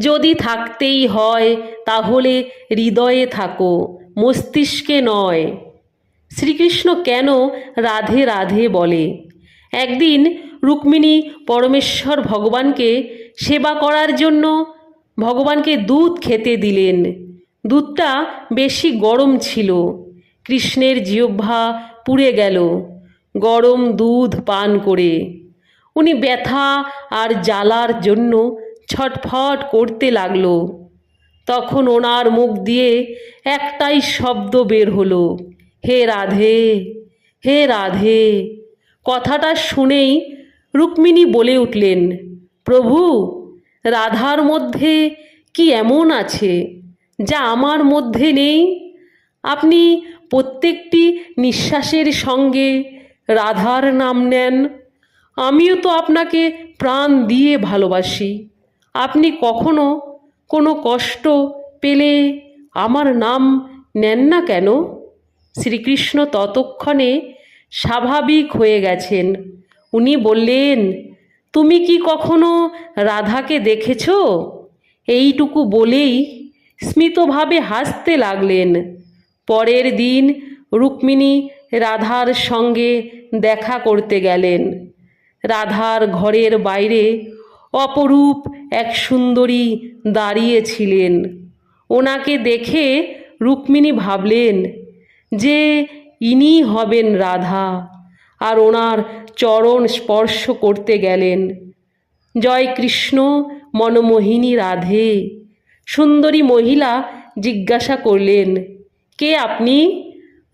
যদি থাকতেই হয়, তাহলে হৃদয়ে থাকো, মস্তিষ্কে নয়। শ্রীকৃষ্ণ কেন রাধে রাধে বলে? একদিন রুক্মিণী পরমেশ্বর ভগবানকে সেবা করার জন্য ভগবানকে দুধ খেতে দিলেন। দুধটা বেশি গরম ছিল। কৃষ্ণের জিহ্বা পুড়ে গেল। গরম দুধ পান করে। উনি ব্যথা আর জ্বালার জন্য ছটফট করতে লাগল। তখন ওনার মুখ দিয়ে একটাই শব্দ বের হলো, হে রাধে হে রাধে। কথাটা শুনেই রুক্মিণী বলে উঠলেন, প্রভু, রাধার মধ্যে কি এমন আছে যা আমার মধ্যে নেই? আপনি প্রত্যেকটি নিঃশ্বাসের সঙ্গে রাধার নাম নেন। আমিও তো আপনাকে প্রাণ দিয়ে ভালোবাসি। আপনি কখনো কোনো কষ্ট পেলে আমার নাম নেন না কেন? শ্রীকৃষ্ণ ততক্ষণে স্বাভাবিক হয়ে গেছেন। উনি বললেন, তুমি কি কখনো রাধাকে দেখেছ? এইটুকু বলেই স্মিতভাবে হাসতে লাগলেন। পরের দিন রুক্মিণী রাধার সঙ্গে দেখা করতে গেলেন। রাধার ঘরের বাইরে অপরূপ এক সুন্দরী দাঁড়িয়েছিলেন। ওনাকে দেখে রুক্মিণী ভাবলেন যে ইনি হবেন রাধা আর ওনার চরণ স্পর্শ করতে গেলেন। জয় কৃষ্ণ, মনমোহিনী রাধে। সুন্দরী মহিলা জিজ্ঞাসা করলেন, কে আপনি?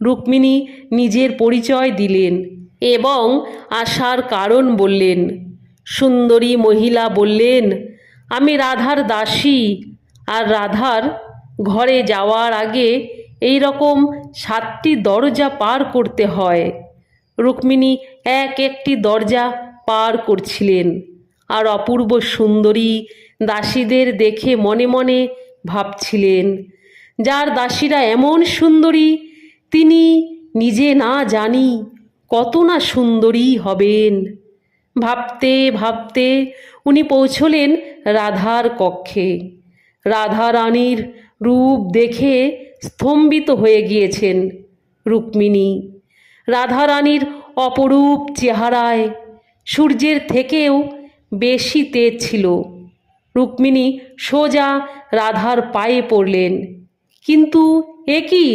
রুক্মিণী নিজের পরিচয় দিলেন এবং আসার কারণ বললেন সুন্দরী মহিলা বললেন, আমি রাধার দাসী, আর রাধার ঘরে যাওয়ার আগে এই রকম সাতটি দরজা পার করতে হয়। রুক্মিণী এক একটি দরজা পার করছিলেন, আর অপূর্ব সুন্দরী দাসীদের দেখে মনে মনে ভাবছিলেন, যার দাসীরা এমন সুন্দরী, তিনি নিজে না জানি কত না সুন্দরী হবেন। ভাবতে ভাবতে উনি পৌঁছলেন রাধার কক্ষে। রাধা রানীর রূপ দেখে স্তম্ভিত হয়ে গিয়েছেন রুক্মিণী। রাধা রানীর অপরূপ চেহারায় সূর্যের থেকেও বেশি তেজ ছিল। রুক্মিণী সোজা রাধার পায়ে পড়লেন। কিন্তু এ কি?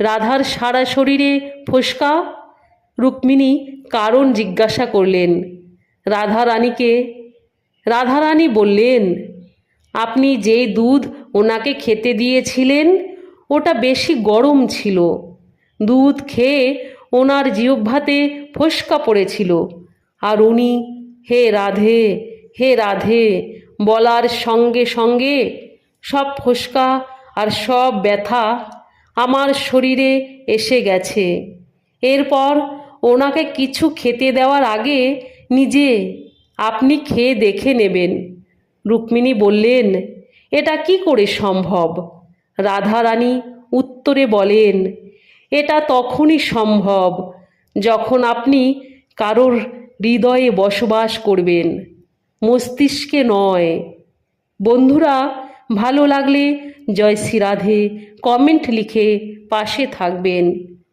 রাধার সারা শরীরে ফোসকা? রুক্মিণী কারণ জিজ্ঞাসা করলেন। রাধা রানীকে রাধারানী বললেন, আপনি যেই দুধ ওনাকে খেতে দিয়েছিলেন, ওটা বেশি গরম ছিল। দুধ খেয়ে ওনার জিহ্বাতে ফোসকা পড়েছিল। আর উনি, হে রাধে হে রাধে, বলার সঙ্গে সঙ্গে সব ফোসকা আর সব ব্যথা আমার শরীরে এসে গেছে। এরপর ওনাকে কিছু খেতে দেওয়ার আগে নিজে আপনি খেয়ে দেখে নেবেন। রুক্মিণী বললেন, এটা কি করে সম্ভব? রাধারানী উত্তরে বলেন, এটা তখনই সম্ভব যখন আপনি কারোর হৃদয়ে বসবাস করবেন। মস্তিষ্কে নয়। বন্ধুরা, ভালো লাগলে জয় শ্রী রাধে কমেন্ট লিখে পাশে থাকবেন।